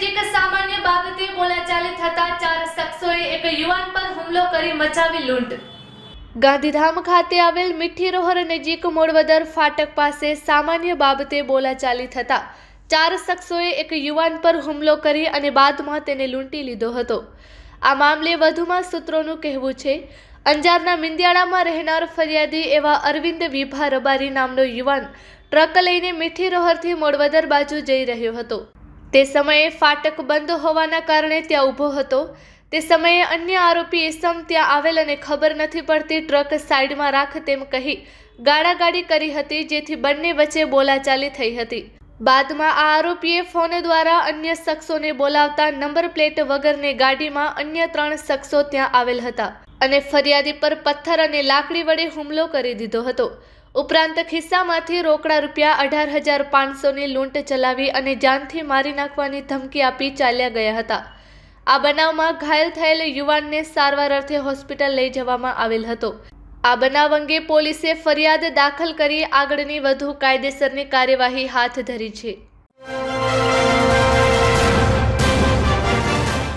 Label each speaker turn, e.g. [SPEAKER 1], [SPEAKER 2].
[SPEAKER 1] નજીક સામાન્ય બાબતે બોલાચાલી થતા ચાર શખ્સોએ એક યુવાન પર હુમલો કરી મચાવી લૂંટ. ગાંધીધામ ખાતે આવેલ મીઠી રોહર નજીક મોડવદર ફાટક પાસે સામાન્ય બાબતે બોલાચાલી થતા ચાર શખ્સોએ એક યુવાન પર હુમલો કરી અને બાદમાં તેને લૂંટી લીધો હતો. આ મામલે વધુમાં સૂત્રોનું કહેવું છે, અંજારના મિંદિયાળામાં રહેનાર ફરિયાદી એવા અરવિંદ વિભા રબારી નામનો યુવાન ટ્રક લઈને મીઠી રોહરથી મોડવદર બાજુ જઈ રહ્યો હતો. તે સમયે ફાટક બંધ હોવાના કારણે ત્યાં ઊભો હતો. તે સમયે અન્ય આરોપી ઇસમ ત્યાં આવેલ અને ખબર નથી પડતી ટ્રક સાઈડમાં રાખ તેમ કહી ગાળાગાડી કરી હતી, જેથી બંને વચ્ચે બોલાચાલી થઈ હતી. બાદમાં આ આરોપીએ ફોન દ્વારા અન્ય શખ્સોને બોલાવતા નંબર પ્લેટ વગરની ગાડીમાં અન્ય ત્રણ શખ્સો ત્યાં આવેલ હતા. અને ફરિયાદી પર પથ્થર અને લાકડી વડે હુમલો કરી દીધો હતો. ઉપરાંત ખિસ્સામાંથી રોકડા રૂપિયા અઢાર હજાર પાંચસોની લૂંટ ચલાવી અને જાનથી મારી નાખવાની ધમકી આપી ચાલ્યા ગયા હતા. આ બનાવમાં ઘાયલ થયેલ યુવાનને સારવાર અર્થે હોસ્પિટલ લઈ જવામાં આવેલ હતો. આ બનાવ અંગે પોલીસે ફરિયાદ દાખલ કરી આગળની વધુ કાયદેસરની કાર્યવાહી હાથ ધરી છે.